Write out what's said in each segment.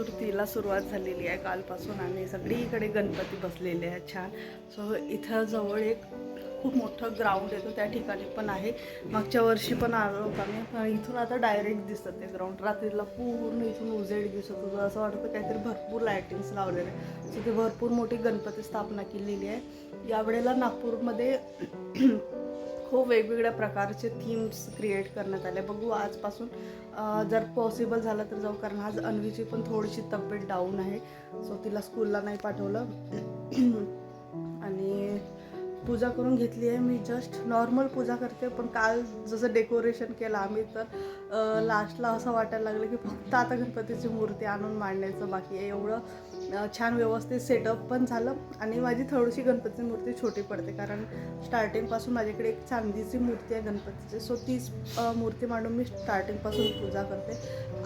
चतुर्थीला सुरुवात झालेली आहे कालपासून आणि सगळीकडे गणपती बसलेले आहेत छान. सो इथं जवळ एक खूप मोठं ग्राउंड येतो त्या ठिकाणी पण आहे. मागच्या वर्षी पण आलो होतो आम्ही इथून आता डायरेक्ट दिसतं ते ग्राउंड रात्रीला पूर्ण इथून उजेड दिसत होतं. असं वाटतं काहीतरी भरपूर लायटिंग्स लावलेले आहे सो ते भरपूर मोठी गणपती स्थापना केलेली आहे. यावेळेला नागपूरमध्ये खूप वेगवेगळ्या प्रकारचे थीम्स क्रिएट करण्यात आले. बघू आजपासून जर पॉसिबल झालं तर जाऊ कारण आज अन्वीची पण थोडीशी तब्येत डाऊन आहे. सो तिला स्कूलला नाही पाठवलं. पूजा करून घेतली आहे. मी जस्ट नॉर्मल पूजा करते पण काल जसं डेकोरेशन केलं आम्ही तर लास्टला असं वाटायला लागलं की फक्त आता गणपतीची मूर्ती आणून मांडण्याचं बाकी आहे. एवढं छान व्यवस्थित सेटअप पण झालं आणि माझी थोडीशी गणपतीची मूर्ती छोटी पडते कारण स्टार्टिंगपासून माझ्याकडे एक चांदीची मूर्ती आहे गणपतीची. सो तीच मूर्ती मांडून मी स्टार्टिंगपासून पूजा करते.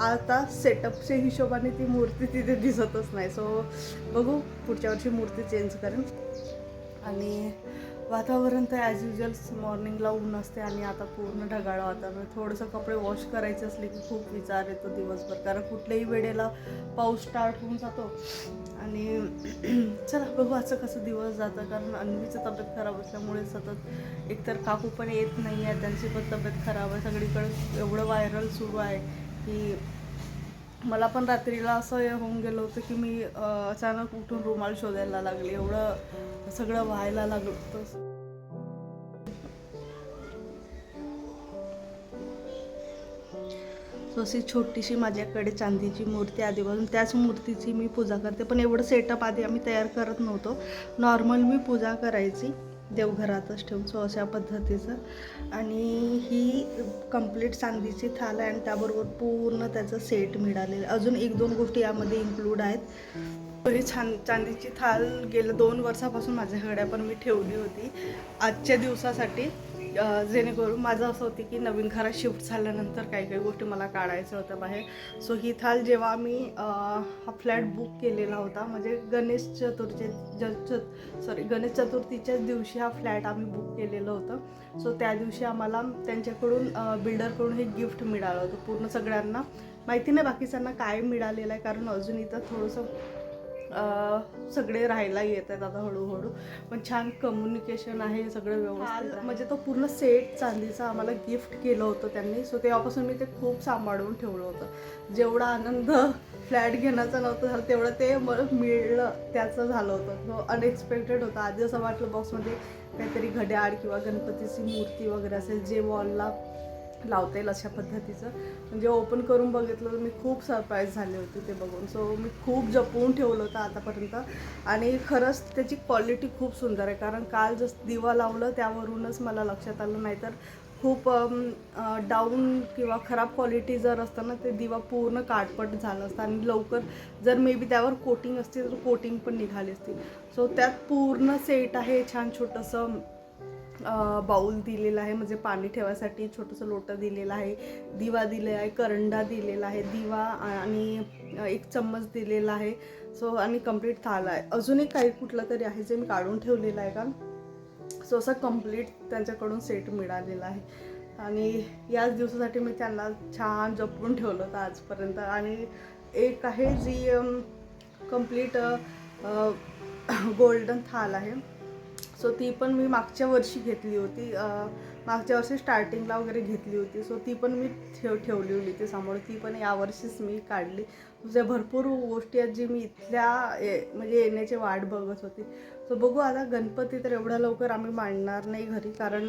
आता सेटअपच्या हिशोबाने ती मूर्ती तिथे दिसतच नाही. सो बघू पुढच्या वर्षी मूर्ती चेंज करेन. आणि वातावरण तर ॲज युजल मॉर्निंगला ऊन असते आणि आता पूर्ण ढगाळ वातावरण. थोडंसं कपडे वॉश करायचे असले की खूप विचार येतो दिवसभर. कारण कुठल्याही वेळेला पाऊस स्टार्ट होऊन जातो. आणि चला बघू असं कसं दिवस जातं. कारण अन्वीचं तब्येत खराब असल्यामुळे सतत एकतर काकू पण येत नाही आहे त्यांची पण तब्येत खराब आहे. सगळीकडे एवढं व्हायरल सुरू आहे की मला पण रात्रीला असं होऊन गेलं होतं की मी अचानक उठून रुमाल शोधायला लागले. एवढं सगळं व्हायला लागलं होतं. सो अशी छोटीशी माझ्याकडे चांदीची मूर्ती आधीपासून त्याच मूर्तीची मी पूजा करते. पण एवढं सेटअप आधी आम्ही तयार करत नव्हतो. नॉर्मल मी पूजा करायची. देवघरातच ठेवून सो अशा पद्धतीचं. आणि ही कंप्लीट चांदीची थाल आहे आणि त्याबरोबर पूर्ण त्याचं सेट मिळालेलं. आहे. अजून एक दोन गोष्टी यामध्ये इन्क्लूड आहेत. ही छान चांदीची थाल गेल्या दोन वर्षापासून माझ्याकडे पण मी ठेवली होती. आजच्या दिवसासाठी जेणेकरून माझं असं होतं की नवीन घरात शिफ्ट झाल्यानंतर काही काही गोष्टी मला काढायच्या होत्या बाहेर. सो ही थाल जेव्हा मी हा फ्लॅट बुक केलेला होता म्हणजे गणेश चतुर्थी ज सॉरी गणेश चतुर्थीच्याच दिवशी हा फ्लॅट आम्ही बुक केलेलं होतं. सो त्या दिवशी आम्हाला त्यांच्याकडून बिल्डरकडून हे गिफ्ट मिळालं होतं. पूर्ण सगळ्यांना माहिती नाही बाकीच्यांना काय मिळालेलं आहे कारण अजून इथं थोडंसं सगळे राहायला येत आहेत आता हळूहळू. पण छान कम्युनिकेशन आहे सगळं व्यवस्थित. म्हणजे तो पूर्ण सेट चांदीचा आम्हाला गिफ्ट केलं होतं त्यांनी. सो तेव्हापासून मी ते खूप सांभाळून ठेवलं होतं. जेवढा आनंद फ्लॅट घेण्याचा नव्हतं झालं तेवढं ते मला मिळलं त्याचं झालं होतं. तो अनएक्सपेक्टेड होता. आधी असं वाटलं बॉक्समध्ये काहीतरी घड्याळ किंवा गणपतीची मूर्ती वगैरे असेल जे वॉलला लावता येईल अशा पद्धतीचं. म्हणजे ओपन करून बघितलं तर मी खूप सरप्राईज झाले होते ते बघून. सो मी खूप जपवून ठेवलं होतं आतापर्यंत. आणि खरंच त्याची क्वालिटी खूप सुंदर आहे. कारण काल जसं दिवा लावलं त्यावरूनच मला लक्षात आलं. नाहीतर खूप डाऊन किंवा खराब क्वालिटी जर असतं ना ते दिवा पूर्ण काटपट झालं असतं. आणि लवकर जर मे बी त्यावर कोटिंग असते तर कोटिंग पण निघाली असती. सो त्यात पूर्ण सेट आहे छान छोटंसं बाऊल दिलेला आहे म्हणजे पाणी ठेवायसाठी छोटंसं लोटं दिलेलं आहे दिवा दिलेला आहे करंडा दिलेला आहे दिवा आणि एक चम्मच दिलेला आहे सो आणि कंप्लीट थाल आहे. अजूनही काही कुठलं तरी आहे जे मी काढून ठेवलेलं आहे का? सो असं कंप्लीट त्यांच्याकडून सेट मिळालेला आहे. आणि याच दिवसासाठी मी त्यांना छान जपून ठेवलं होतं आजपर्यंत. आणि एक आहे जी कंप्लीट गोल्डन थाल आहे. सो ती पण मी मागच्या वर्षी घेतली होती. मागच्या वर्षी स्टार्टिंगला वगैरे घेतली होती. सो ती पण मी ठेव ठेवली होती ती समोर ती पण यावर्षीच मी काढली. म्हणजे भरपूर गोष्टी आहेत जी मी इथल्या म्हणजे येण्याची वाट बघत होती. सो बघू आता गणपती तर एवढ्या लवकर आम्ही मांडणार नाही घरी कारण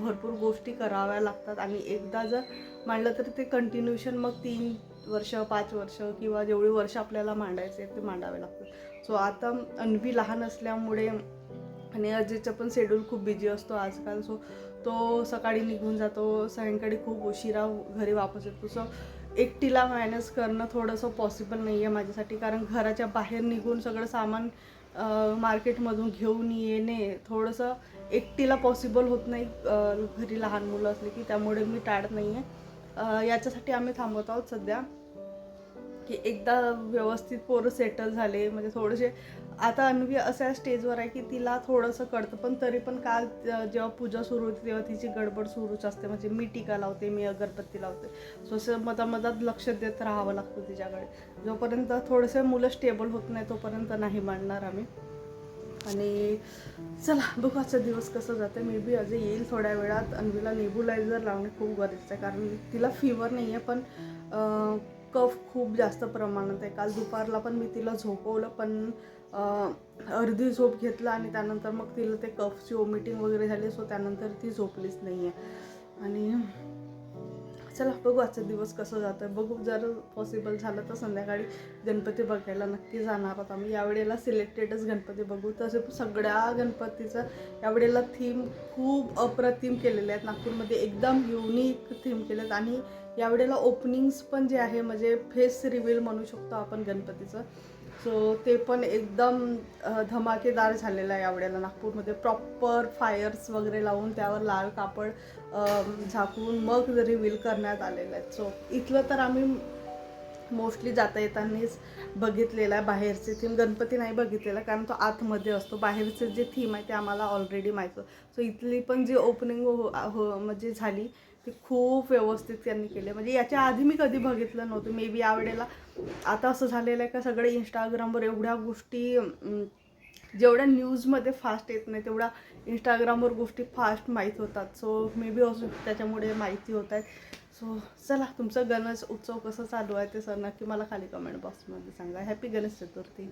भरपूर गोष्टी कराव्या लागतात. आणि एकदा जर मांडलं तर ते कंटिन्युशन मग तीन वर्ष पाच वर्ष किंवा जेवढी वर्ष आपल्याला मांडायचे ते मांडावे लागतात. सो आता अन्वी लहान असल्यामुळे आणि अजितचं पण शेड्यूल खूप बिझी असतो आजकाल सो तो सकाळी निघून जातो सायंकाळी खूप उशिरा घरी वापस येतो. सो एकटीला मॅनेज करणं थोडंसं पॉसिबल नाही आहे माझ्यासाठी कारण घराच्या बाहेर निघून सगळं सामान मार्केटमधून घेऊन येणे थोडंसं एकटीला पॉसिबल होत नाही. घरी लहान मुलं असली की त्यामुळे मी टाळत नाही आहे याच्यासाठी आम्ही थांबवत आहोत सध्या. की एकदा व्यवस्थित पोरं सेटल झाले म्हणजे थोडेसे आता अन्वी अशा स्टेजवर आहे की तिला थोडंसं कळतं पण तरी पण काल जेव्हा पूजा सुरू होती तेव्हा तिची गडबड सुरूच असते. म्हणजे मी टीका लावते मी अगरबत्ती लावते. सो असं मधामधात लक्ष देत राहावं लागतं तिच्याकडे. जोपर्यंत थोडेसे मुलं स्टेबल होत नाही तोपर्यंत नाही मांडणार आम्ही. आणि चला बघू आजचा दिवस कसं जातं मे बी अजून येईल थोड्या वेळात. अन्वीला नेबुलायझर लावणे खूप गरजेचं आहे कारण तिला फिवर नाही आहे पण कफ खूप जास्त प्रमाणात आहे. काल दुपारला पण मी तिला झोपवलं पण अर्धी झोप घेतला आणि त्यानंतर मग तिला ते कफची ओमिटिंग वगैरे झाली सो त्यानंतर ती झोपलीच नाही आहे आणि चला बघू आजचा दिवस कसं जातं बघू जर पॉसिबल झालं तर संध्याकाळी गणपती बघायला नक्की जाणार आहोत आम्ही. यावेळेला सिलेक्टेडच गणपती बघू. तसे सगळ्या गणपतीचं यावेळेला थीम खूप अप्रतिम केलेले आहेत. नागपूरमध्ये एकदम युनिक थीम केलेत आणि यावेळेला ओपनिंग्स पण जे आहे म्हणजे फेस रिव्हील म्हणू शकतो आपण गणपतीचं. सो ते पण एकदम धमाकेदार झालेलं आहे यावेळेला नागपूरमध्ये प्रॉपर फायर्स वगैरे लावून त्यावर लाल कापड झाकून मग रिव्हील करण्यात आलेलं आहे सो इथलं तर आम्ही मोस्टली जाता येतानाच बघितलेला आहे. बाहेरचे थीम गणपती नाही बघितलेला कारण तो आतमध्ये असतो. बाहेरचे जे थीम आहे ते आम्हाला ऑलरेडी माहिती सो इथली पण जी ओपनिंग हो हो म्हणजे झाली ते खूप व्यवस्थित त्यांनी केले. म्हणजे याच्या आधी मी कधी बघितलं नव्हतं. मे बी यावेळेला आता असं झालेलं आहे का सगळे इंस्टाग्रामवर एवढ्या गोष्टी जेवढ्या न्यूजमध्ये फास्ट येत नाही तेवढ्या इंस्टाग्रामवर गोष्टी फास्ट माहीत होतात. सो मे बी असू त्याच्यामुळे माहिती होत आहेत सो चला तुमचं गणेश उत्सव कसं चालू आहे ते सर नक्की मला खाली कमेंट बॉक्समध्ये सांगा. हॅपी गणेश चतुर्थी.